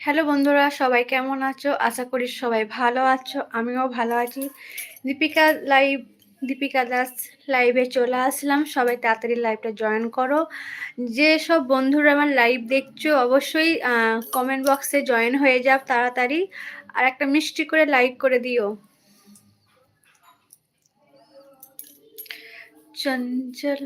Hello বন্ধুরা, সবাই কেমন আছো? আশা করি সবাই ভালো আছো, আমিও ভালো আছি। দীপিকা লাইভ দীপিকা দাস লাইভে চলে আসলাম। সবাই তাড়াতাড়ি লাইভটা জয়েন করো। যে সব বন্ধুরা আমার লাইভ দেখছ, অবশ্যই কমেন্ট বক্সে জয়েন হয়ে যাও তাড়াতাড়ি। আর একটা মিষ্টি করে লাইক করে দিও। চঞ্চল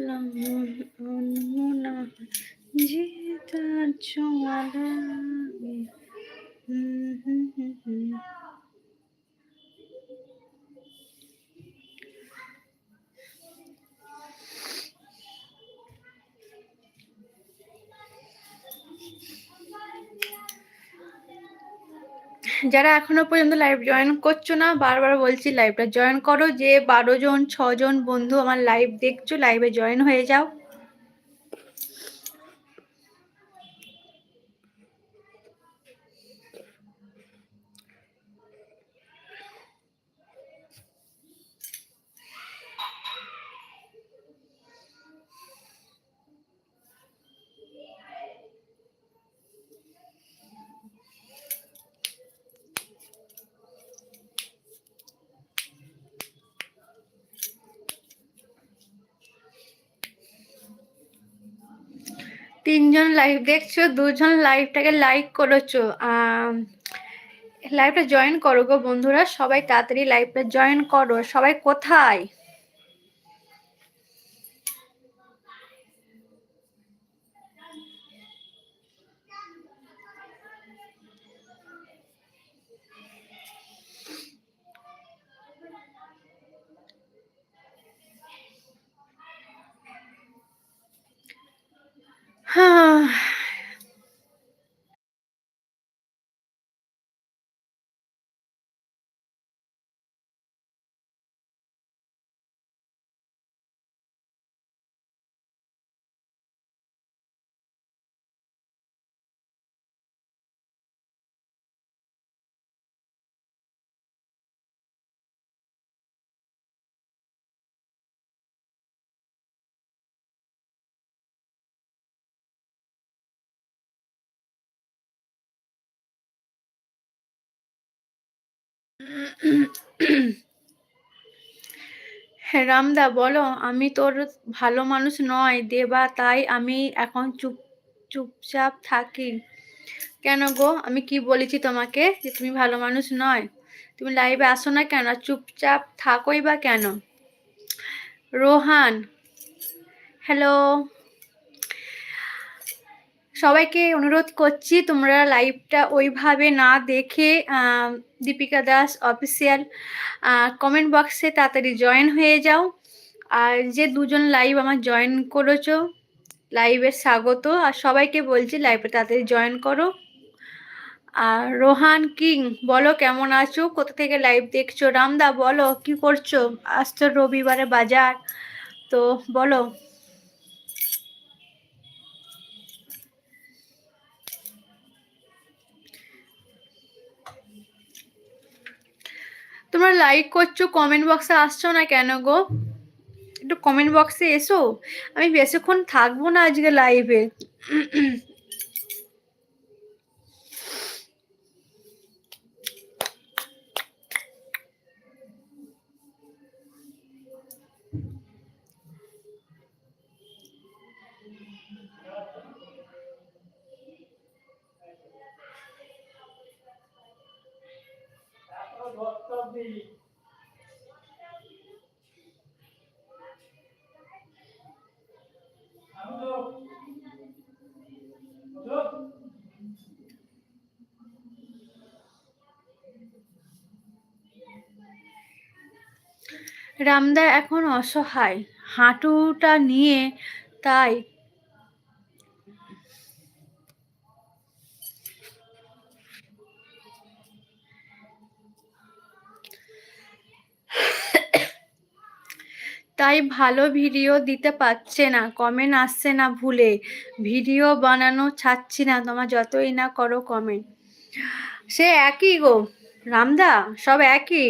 যারা এখনও পর্যন্ত লাইভ জয়েন করছ না, বারবার বলছি লাইভটা জয়েন করো, যে বারো জন ছজন বন্ধু আমার লাইভ দেখছ লাইভে জয়েন হয়ে যাও তিনজন লাইভ দেখছ? দুজন লাইভটাকে লাইক করেছ। লাইভটা জয়েন করো গো বন্ধুরা। সবাই তাড়াতাড়ি লাইভটা জয়েন করো। সবাই কোথায়? হ্যাঁ রামদা, বলো, আমি তোর ভালো মানুষ নয়, দেবা, তাই আমি এখন চুপ, চুপচাপ থাকি। কেন গো? আমি কি বলেছি তোমাকে যে তুমি ভালো মানুষ নয়? তুমি লাইভে আসো না কেন? চুপচাপ থাকোই বা কেন? রোহান হ্যালো সবাইকে অনুরোধ করছি তোমরা লাইভটা ওইভাবে না দেখে দীপিকা দাস অফিসিয়াল কমেন্ট বক্সে তাড়াতাড়ি জয়েন হয়ে যাও। আর যে দুজন লাইভ আমার জয়েন করেছ লাইভের স্বাগত। আর সবাইকে বলছি লাইভে তাড়াতাড়ি জয়েন করো। আর রোহান কিং, বলো কেমন আছো? কোথা থেকে লাইভ দেখছ? রামদা, বলো কি করছ? আজ তো রবিবারে বাজার। তো বলো তোমরা লাইক করছ কমেন্ট বক্সে আসছো না কেন গো? একটু কমেন্ট বক্সে এসো। আমি বেশিক্ষণ থাকব না আজকে লাইভে রামদা এখন অসহায়। হাঁটুটা নিয়ে তাই তাই ভালো ভিডিও দিতে পারছে না কমেন্ট আসছে না ভুলে। ভিডিও বানানো ছাড়ছি না, তোমার যতই না করো কমেন্ট সে একই গো, রামদা, সব একই।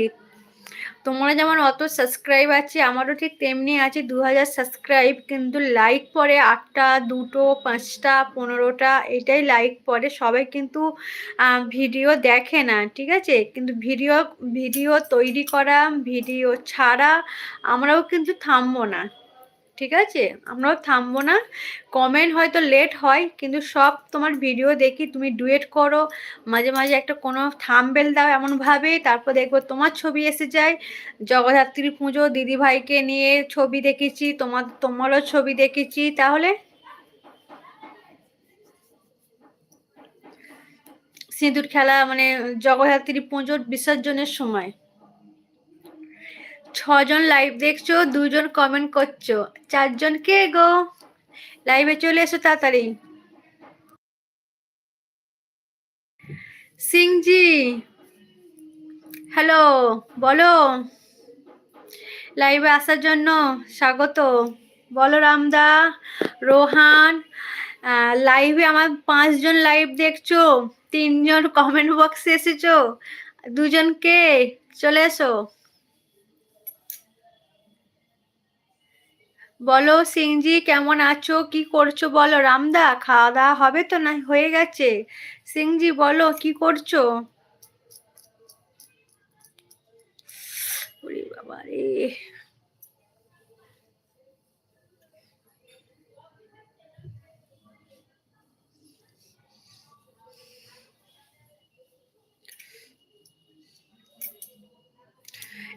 তোমরা যেমন অত সাবস্ক্রাইব আছে, আমারও ঠিক তেমনি আছে দু হাজার সাবস্ক্রাইব কিন্তু লাইক পরে আটটা, দুটো, পাঁচটা, পনেরোটা, এটাই লাইক পরে। সবাই কিন্তু ভিডিও দেখে না, ঠিক আছে? কিন্তু ভিডিও ভিডিও তৈরি করা ভিডিও ছাড়া, আমরাও কিন্তু থামবো না। ঠিক আছে? আমরাও থামবো না। কমেন্ট হয়তো লেট হয়, কিন্তু সব তোমার ভিডিও দেখি, তুমি ডুয়েট করো, মাঝে মাঝে একটা কোনো থামবেল দাও এমনভাবে, তারপর দেখব তোমার ছবি এসে যায়। জগদ্ধাত্রী পুজো, দিদিভাইকে নিয়ে ছবি দেখেছি, তোমার, তোমারও ছবি দেখেছি, তাহলে? সিঁদুর খেলা মানে জগদ্ধাত্রী পুজোর বিসর্জনের সময়। ছজন লাইভ দেখছ, দুজন কমেন্ট করছ। চারজন কে গো লাইভে চলে এসো তাড়াতাড়ি। সিংজি হ্যালো বলো। লাইভে আসার জন্য স্বাগত। বলো রামদা, রোহান লাইভে আমার পাঁচজন লাইভ দেখছ, তিনজন কমেন্ট বক্সে এসেছ। দুজনকে চলে এসো। বলো সিংজি, কেমন আছো? কি করছ বলো? রামদা খাওয়া দাওয়া হবে তো না? হয়ে গেছে। সিংজি, বলো, কি করছ? বাবা রে।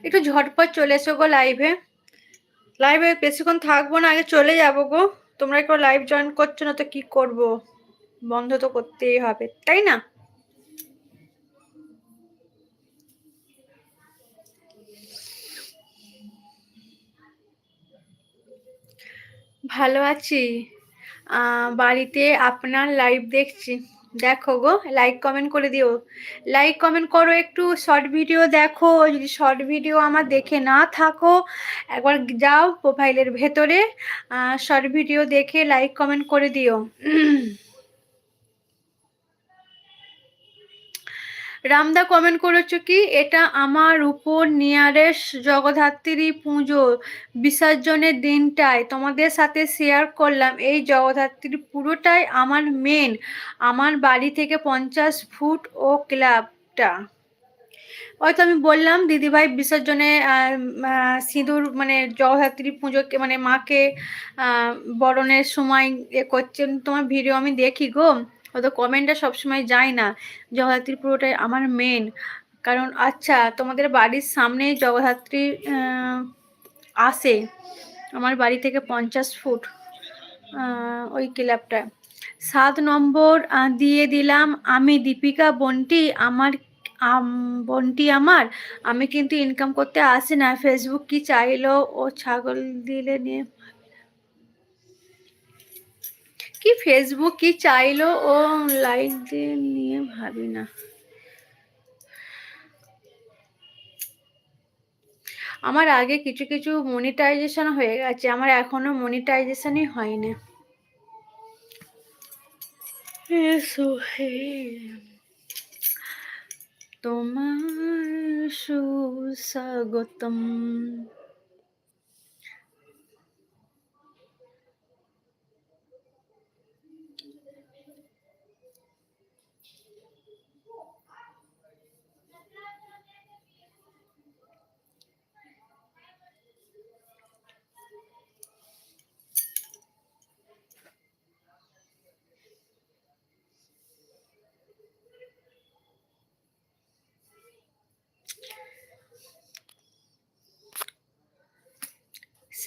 একটু ঝটপট চলে এসো গো লাইভে লাইভে বেশিক্ষণ থাকব না, আগে চলে যাব গো। তোমরা কেউ লাইভ জয়েন করছ না তো কি করব? বন্ধ তো করতেই হবে, তাই না? ভালো আছি। বাড়িতে আপনার লাইভ দেখছি। দেখো গো লাইক কমেন্ট করে দিও। লাইক কমেন্ট করো, একটু শর্ট ভিডিও দেখো, যদি শর্ট ভিডিও আমার দেখে না থাকো, একবার যাও প্রোফাইলের ভেতরে শর্ট ভিডিও দেখে লাইক কমেন্ট করে দিও। রামদা কমেন্ট করেছ কি? এটা আমার উপর নিয়ারেস জগদ্ধাত্রী পুজো, বিসর্জনের দিনটায় তোমাদের সাথে শেয়ার করলাম। এই জগদ্ধাত্রী পুরোটাই আমার মেন আমার বাড়ি থেকে পঞ্চাশ ফুট ও ক্লাবটা। হয়তো আমি বললাম, দিদিভাই বিসর্জনে সিঁদুর মানে জগদ্ধাত্রী পুজোকে মানে মাকে বরণের সময় এ করছেন। তোমার ভিডিও আমি দেখি গো। হয়তো কমেন্টটা সবসময় যায় না জগদ্ধাত্রী পুরোটাই আমার মেন কারণ আচ্ছা তোমাদের বাড়ির সামনে জগদ্ধাত্রী আসে আমার বাড়ি থেকে পঞ্চাশ ফুট ওই ক্লাবটা। সাত নম্বর দিয়ে দিলাম, আমি দীপিকা বন্টি, আমার বন্টি আমার। আমি কিন্তু ইনকাম করতে আসি না। ফেসবুক কি চাইলো? ও ছাগল দিলে নিয়ে কি ফেসবুক কি চাইলো? ও লাইক দিয়ে নিয়ে ভাবি না। আমার আগে কিছু কিছু মনিটাইজেশন হয়ে গেছে, আমার এখনও মনিটাইজেশনই হয়নি। তোমার সুস্বাগতম।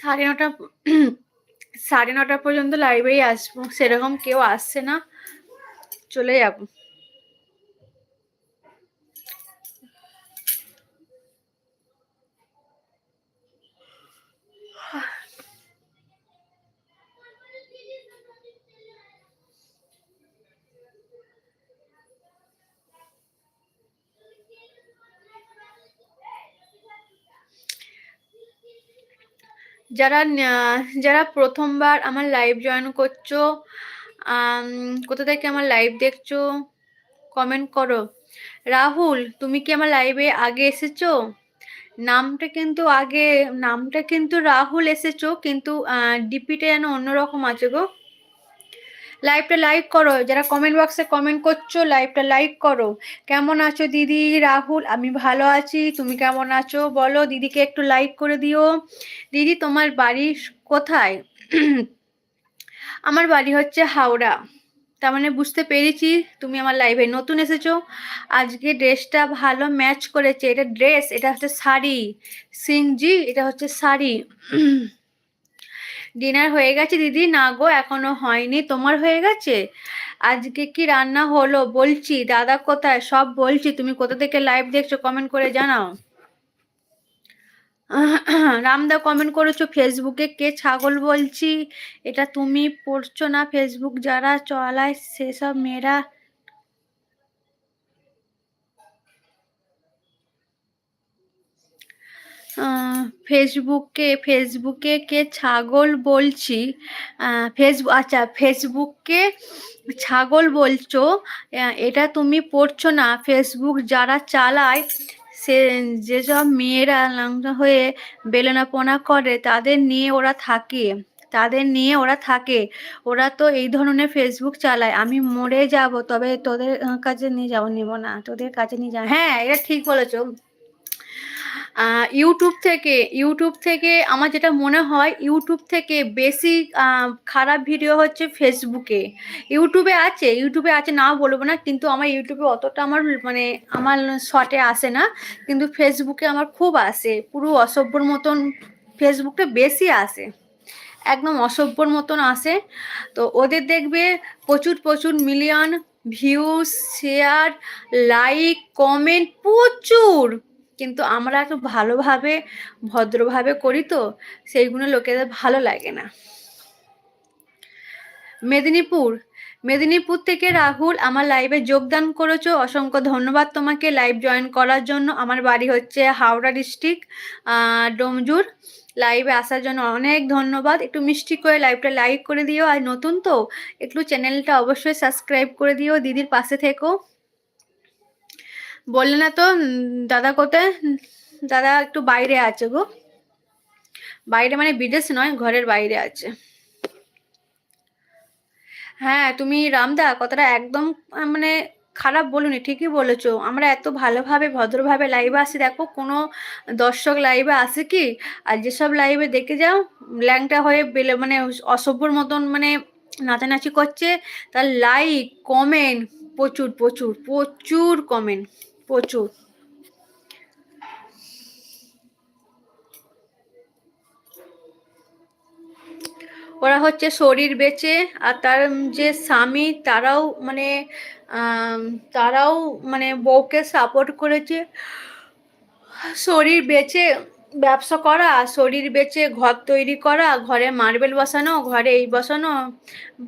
সাড়ে নটা সাড়ে নটা পর্যন্ত লাইব্রেরি আসব। সেরকম কেউ আসছে না। চলে যাব। যারা যারা প্রথমবার আমার লাইভ জয়েন করছ কোথা থেকে আমার লাইভ দেখছ কমেন্ট করো। রাহুল, তুমি কি আমার লাইভে আগে এসেছ? নামটা কিন্তু আগে, নামটা কিন্তু রাহুল এসেছ, কিন্তু ডিপিটা যেন অন্যরকম আছে গো। লাইভটা লাইক করো। যারা কমেন্ট বক্সে কমেন্ট করছ লাইভটা লাইক করো। কেমন আছো দিদি, রাহুল? আমি ভালো আছি। তুমি কেমন আছো? বলো, দিদিকে একটু লাইক করে দিও। দিদি, তোমার বাড়ি কোথায়? আমার বাড়ি হচ্ছে হাওড়া। তার মানে বুঝতে পেরেছি তুমি আমার লাইভে নতুন এসেছ। আজকে ড্রেসটা ভালো ম্যাচ করেছে। এটা ড্রেস এটা হচ্ছে শাড়ি। সিংজি এটা হচ্ছে শাড়ি। ডিনার হয়ে গেছে, দিদি। না গো, এখনও হয়নি। তোমার হয়ে গেছে? আজকে কি রান্না হলো? বলছি, দাদা কোথায়? সব বলছি। তুমি কোথা থেকে লাইভ দেখছ কমেন্ট করে জানাও। রামদা কমেন্ট করেছ ফেসবুকে কে ছাগল বলছি? এটা তুমি পড়ছো না? ফেসবুক যারা চলায়, সেসব মেয়েরা ফেসবুকে ফেসবুকে কে ছাগল বলছি? ফেসবুক আচ্ছা ফেসবুককে ছাগল বলছো? এটা তুমি পড়ছো না। ফেসবুক যারা চালায়, সে যেসব মেয়েরা লাংটা হয়ে বেলনাপোনা করে, তাদের নিয়ে ওরা থাকে। তাদের নিয়ে ওরা থাকে। ওরা তো এই ধরনের ফেসবুক চালায়। আমি মরে যাব, তবে তোদের কাছে নিয়ে যাব নিব না। তোদের কাছে নিয়ে যাব হ্যাঁ এটা ঠিক বলেছ। ইউটিউব থেকে ইউটিউব থেকে আমার যেটা মনে হয় ইউটিউব থেকে বেশি খারাপ ভিডিও হচ্ছে ফেসবুকে ইউটিউবে আছে ইউটিউবে আছে না বলব না, কিন্তু আমার ইউটিউবে অতটা আমার মানে আমার শটে আসে না, কিন্তু ফেসবুকে আমার খুব আসে, পুরো অসভ্যর মতন ফেসবুকটা বেশি আসে, একদম অসভ্যর মতন আসে। তো ওদের দেখবে প্রচুর প্রচুর million views share like comment প্রচুর। কিন্তু আমরা একটু ভালোভাবে, ভদ্রভাবে করি তো সেইগুলো লোকেদের ভালো লাগে না। মেদিনীপুর মেদিনীপুর থেকে রাহুল, আমার লাইভে যোগদান করেছ, অসংখ্য ধন্যবাদ তোমাকে লাইভ জয়েন করার জন্য। আমার বাড়ি হচ্ছে হাওড়া ডিস্ট্রিক্ট ডোমজুর। লাইভে আসার জন্য অনেক ধন্যবাদ। একটু মিষ্টি করে লাইভটা লাইক করে দিও। আর নতুন তো, একটু চ্যানেলটা অবশ্যই সাবস্ক্রাইব করে দিও। দিদির পাশে থেকো। বললে না তো দাদা কোথায়? দাদা একটু বাইরে আছে গো। বাইরে মানে বিদেশ নয়, ঘরের বাইরে আছে। হ্যাঁ তুমি রামদা, কথাটা একদম মানে খারাপ বলুনি, ঠিকই বলেছ। আমরা এত ভালোভাবে, ভদ্রভাবে লাইভে আসি, দেখো, কোনো দর্শক লাইভে আসে কি? আর যেসব লাইভে দেখে যাও, ল্যাংটা হয়ে বেলে মানে অসভ্যর মতন মানে নাচানাচি করছে, তার লাইক কমেন্ট প্রচুর প্রচুর প্রচুর কমেন্ট প্রচুর। ওরা হচ্ছে শরীর বেচে আর তার যে স্বামী তারাও মানে তারাও মানে বউকে সাপোর্ট করেছে। শরীর বেচে ব্যবসা করা, শরীর বেচে ঘর তৈরি করা, ঘরে মার্বেল বসানো, ঘরে এই বসানো।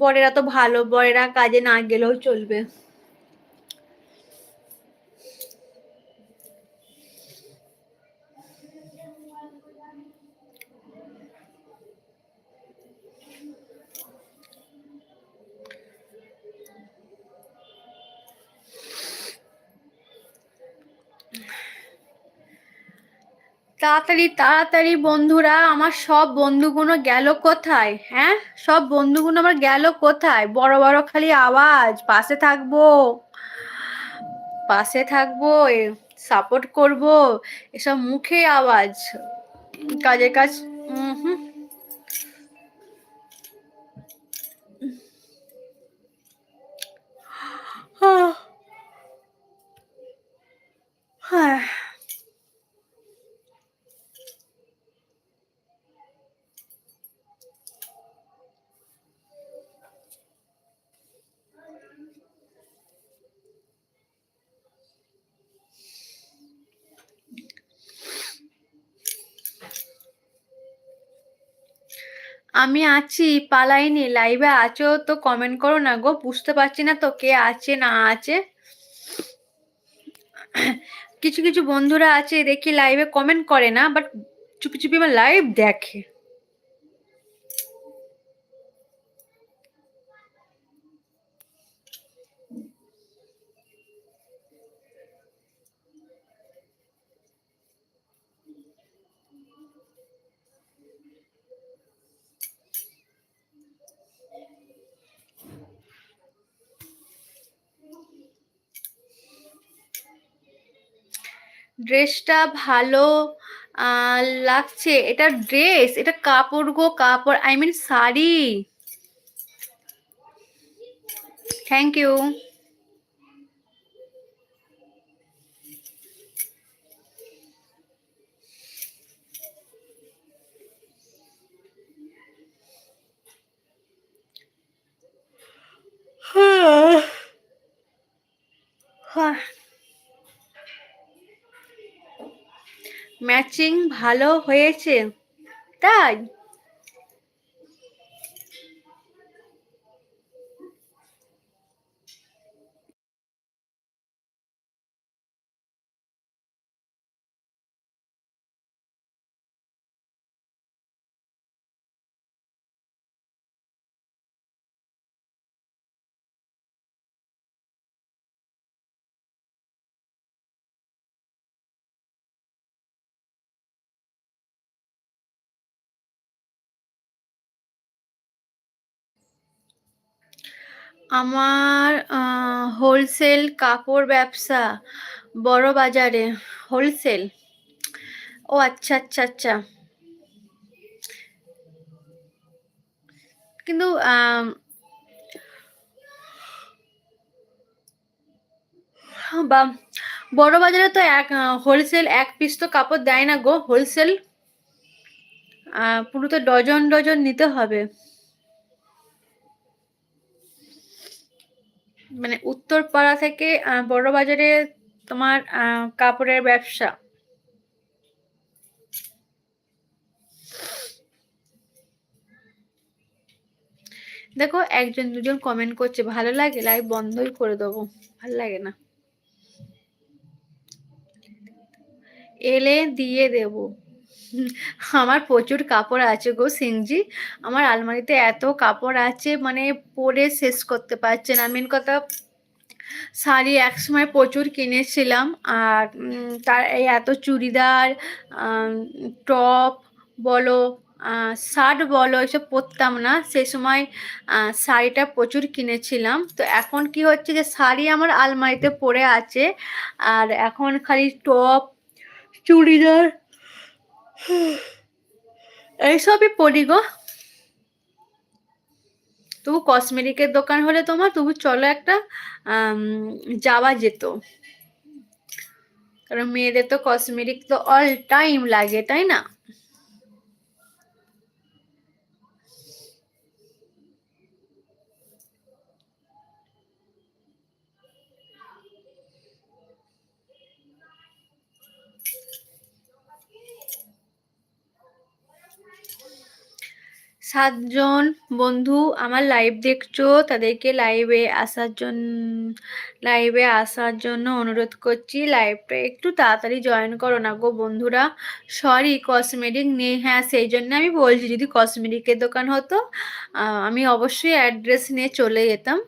বরেরা তো ভালো, বরেরা কাজে না গেলেও চলবে। তাড়াতাড়ি তাড়াতাড়ি বন্ধুরা, আমার সব বন্ধুগুলো গেল কোথায়? হ্যাঁ? সব বন্ধুগুলো আমার গেল কোথায়? বড় বড় খালি আওয়াজ, পাশে থাকব পাশে থাকব সাপোর্ট করব, এসব মুখে আওয়াজ, কাজের কাজ হুম। হ্যাঁ। আমি আছি, পালাইনি। লাইভে আছো তো কমেন্ট করো না গো, বুঝতে পারছি না তো কে আছে, না আছে। কিছু কিছু বন্ধুরা আছে, দেখি লাইভে কমেন্ট করে না বাট চুপি চুপি আমার লাইভ দেখে। ড্রেসটা ভালো লাগছে। এটা ড্রেস এটা কাপড় গো কাপড় I mean sari. Thank you matching ভালো হয়েছে। তাই আমার হোলসেল কাপড় ব্যবসা বড় বাজারে। হোলসেল ও আচ্ছা আচ্ছা আচ্ছা। কিন্তু বা, বড় বাজারে তো এক হোলসেল এক পিস তো কাপড় দেয় না গো। হোলসেল পুরো তো ডজন ডজন নিতে হবে। মানে উত্তরপাড়া থেকে বড় বাজারে তোমার কাপড়ের ব্যবসা? দেখো, একজন দুজন কমেন্ট করছে, ভালো লাগে লাইভ বন্ধই করে দেবো। ভালো লাগে না। এলে দিয়ে দেব। আমার প্রচুর কাপড় আছে গো সিংজি। আমার আলমারিতে এত কাপড় আছে মানে পরে শেষ করতে পারছে না। মেন কথা, শাড়ি একসময় প্রচুর কিনেছিলাম আর তার এই এত চুড়িদার টপ বলো শার্ট বলো, এসব পরতাম না। সেই সময় শাড়িটা প্রচুর কিনেছিলাম। তো এখন কি হচ্ছে যে, শাড়ি আমার আলমারিতে পরে আছে আর এখন খালি টপ, চুড়িদার এইসবই পড়ি গো। তবু কসমেটিকের দোকান হলে তোমার, তবু চলো একটা যাওয়া যেত। কারণ মেয়েদের তো কসমেটিক তো অল টাইম লাগে, তাই না? সাতজন বন্ধু আমার লাইভ দেখছ, তাদেরকে লাইভে আসার জন্য লাইভে আসার জন্য অনুরোধ করছি। লাইভটা একটু তাড়াতাড়ি জয়েন করো না গো বন্ধুরা। সরি কসমেটিক নেই। হ্যাঁ সেই জন্য আমি বলছি, যদি কসমেটিকের দোকান হতো আমি অবশ্যই অ্যাড্রেস নিয়ে চলে যেতাম।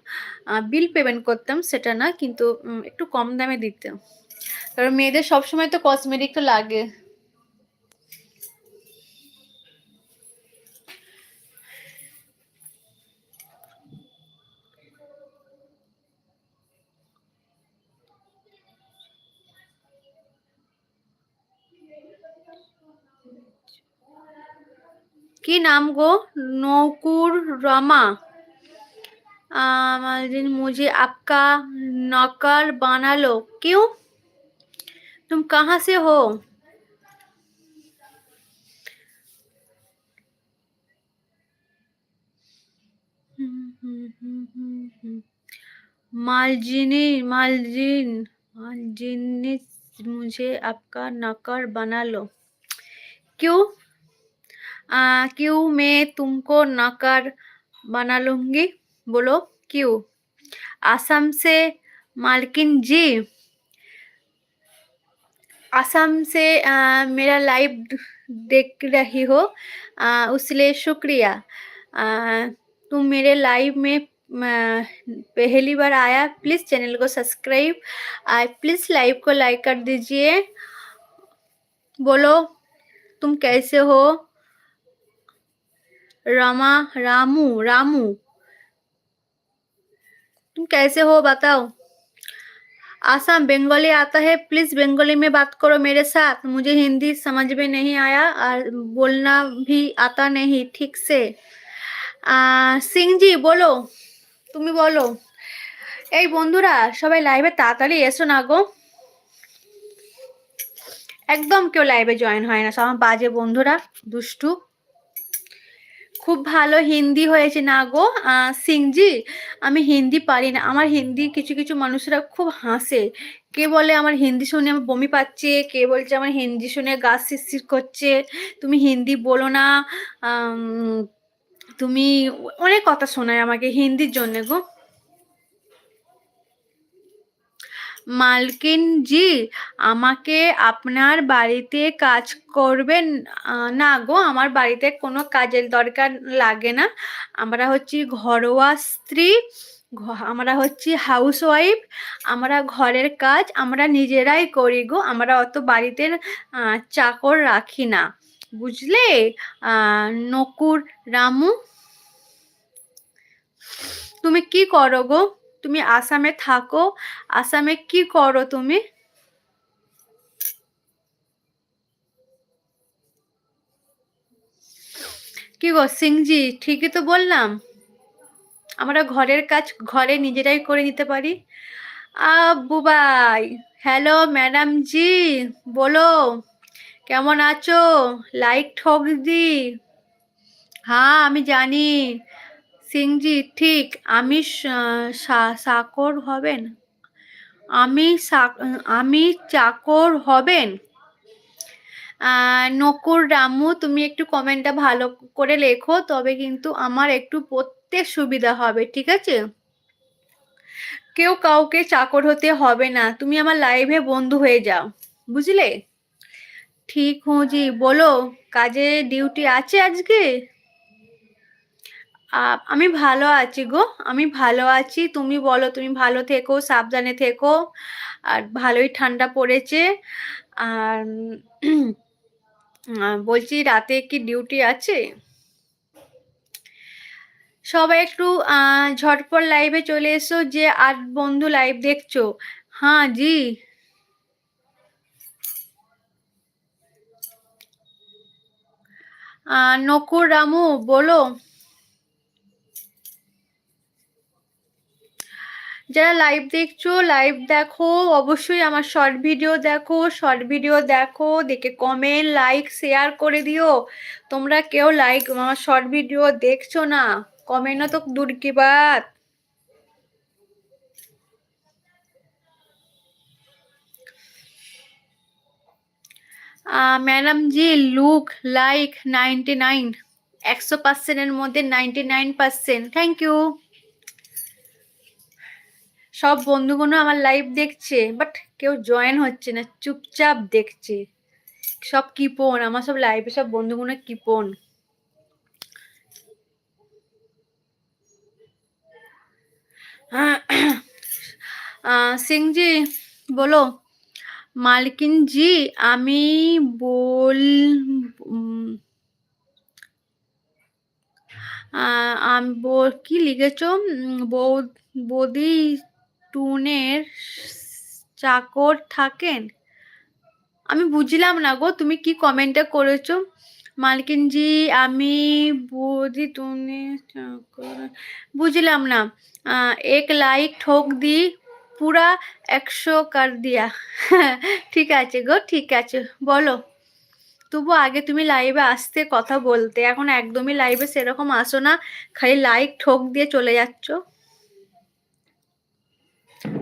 বিল পেমেন্ট করতাম, সেটা না, কিন্তু একটু কম দামে দিতাম। কারণ মেয়েদের সবসময় তো কসমেটিক তো লাগে। কি नाम गो नौकुर रमा मुझे आपका नौकर बना लो क्यों तुम कहाँ से हो मालजिनी मालजिन मालजिनी मुझे आपका नौकर बना लो क्यों क्यों मैं तुमको नौकर बना लूँगी? बोलो क्यों? आसाम से मालकिन जी आसाम से आ, मेरा लाइव देख रही हो। उसलिए शुक्रिया। आ, तुम मेरे लाइव में पहली बार आया प्लीज़ चैनल को सब्सक्राइब प्लीज़ लाइव को लाइक कर दीजिए। बोलो तुम कैसे हो? रमा रामू रामू तुम कैसे हो बताओ आसाम बंगाली आता है प्लीज बंगाली में बात करो मेरे साथ मुझे हिंदी समझ में नहीं आया और बोलना भी आता नहीं ठीक से সিং জি বলো তুমি বলো এই বন্ধুরা সবাই লাইভে তাড়াতাড়ি এসো না গো একদম কেউ লাইভে জয়েন হয় না সব বাজে বন্ধুরা দুষ্টু খুব ভালো হিন্দি হয়েছে। না গো সিংজি, আমি হিন্দি পারি না। আমার হিন্দি কিছু কিছু মানুষরা খুব হাসে। কে বলে আমার হিন্দি শুনে আমার বমি পাচ্ছে? কে বলছে আমার হিন্দি শুনে গাছ শিরশির করছে? তুমি হিন্দি বলো না। তুমি অনেক কথা শোনায় আমাকে হিন্দির জন্য গো। মালকিন জি, আমাকে আপনার বাড়িতে কাজ করবেন? না গো, আমার বাড়িতে কোনো কাজের দরকার লাগে না। আমরা হচ্ছি ঘরোয়া স্ত্রী আমরা হচ্ছি হাউস ওয়াইফ আমরা ঘরের কাজ আমরা নিজেরাই করি গো, আমরা অত বাড়িতে চাকর রাখি না। বুঝলে? নকুর রামু? তুমি কি করো গো? তুমি আসামে থাকো। আসামে কি করো তুমি? কি গো, সিংজি, ঠিকই তো বললাম। আমরা ঘরের কাজ ঘরে নিজেরাই করে নিতে পারি। বুবাই হ্যালো ম্যাডাম জি, বলো, কেমন আছো? লাইক ঠক দি। হ্যাঁ আমি জানি। সিংজি, ঠিক, আমি সাকর হবেন? আমি আমি চাকর হবেন? নকুর রামু, তুমি একটু কমেন্টটা ভালো করে লেখো, তবে কিন্তু আমার একটু পড়তে সুবিধা হবে, ঠিক আছে? কেউ কাউকে চাকর হতে হবে না, তুমি আমার লাইভে বন্ধু হয়ে যাও, বুঝলে? ঠিক হুঁজি বলো, কাজে ডিউটি আছে আজকে? আমি ভালো আছি গো। আমি ভালো আছি। তুমি বলো, তুমি ভালো থেকো, সাবধানে থেকো। আর ভালোই ঠান্ডা পড়েছে। আর বলছি রাতে কি ডিউটি আছে? সবাই একটু ঝটপট লাইভে চলে এসো যে আট বন্ধু লাইভ দেখছ। হ্যাঁ জি। নকুর, রামু, বলো। যারা লাইভ দেখছ লাইভ দেখো, অবশ্যই আমার শর্ট ভিডিও দেখো শর্ট ভিডিও দেখো, দেখে কমেন্ট লাইক শেয়ার করে দিও। তোমরা কেউ লাইক আমার শর্ট ভিডিও দেখছ না কমেন্টও তো দূর কি Baat. Madam ji look like ninety nine একশো পার্সেন্টের মধ্যে ninety nine percent thank you সব বন্ধুগুলো আমার লাইভ দেখছে বাট কেউ জয়েন হচ্ছে না, চুপচাপ দেখছে। সব কিপন আমার সব লাইভে সব বন্ধুগুলো কিপন সিংজি, বলো। মালকিন জি আমি বল আমি কি লিখেছ? বৌদি টুনের চাকর থাকেন? আমি বুঝলাম না গো, তুমি কি কমেন্টটা করেছ? মালকিনজি, আমি বৌদি টুনে বুঝলাম না। এক লাইক ঠোক দি, পুরা একশো কার দিয়া। ঠিক আছে গো, ঠিক আছে, বলো। তবু আগে তুমি লাইভে আসতে কথা বলতে, এখন একদমই লাইভে সেরকম আসো না, খালি লাইক ঠোক দিয়ে চলে যাচ্ছ।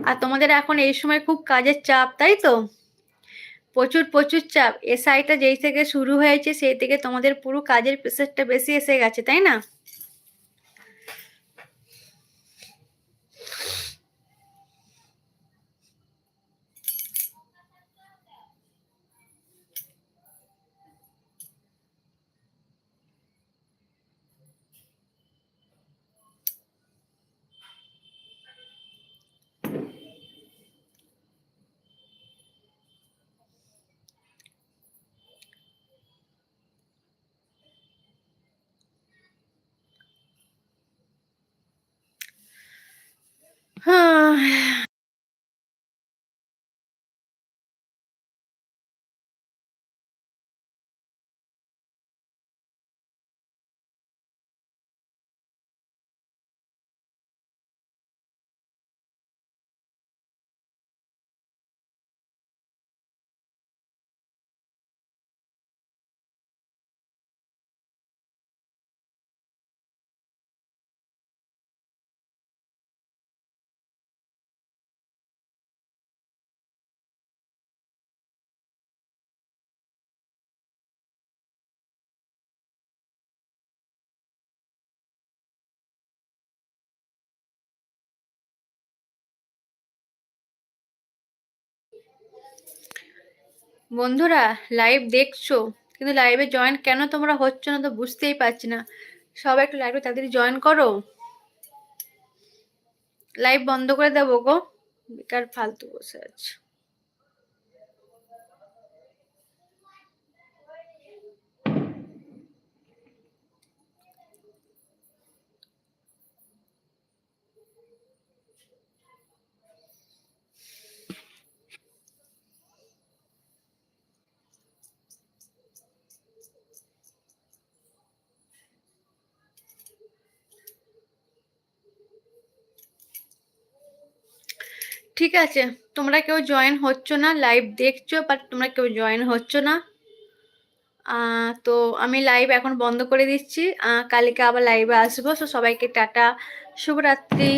আর তোমাদের এখন এই সময় খুব কাজের চাপ, তাই তো? প্রচুর প্রচুর চাপ। এসআইটা যেই থেকে শুরু হয়েছে, সেই থেকে তোমাদের পুরো কাজের প্রেসারটা বেশি এসে গেছে, তাই না? 唉。বন্ধুরা লাইভ দেখছ? কিন্তু লাইভে জয়েন কেন তোমরা হচ্ছ না তো বুঝতেই পারছি না। সবাই একটু লাইভে তাড়াতাড়ি জয়েন করো। লাইভ বন্ধ করে দেবো গো। বেকার ফালতু বসে আছে। ঠিক আছে, তোমরা কেউ জয়েন হচ্ছ না লাইভ দেখছ বাট তোমরা কেউ জয়েন হচ্ছ না। তো আমি লাইভ এখন বন্ধ করে দিচ্ছি। কালকে আবার লাইভে আসব সো সবাইকে টাটা, শুভরাত্রি।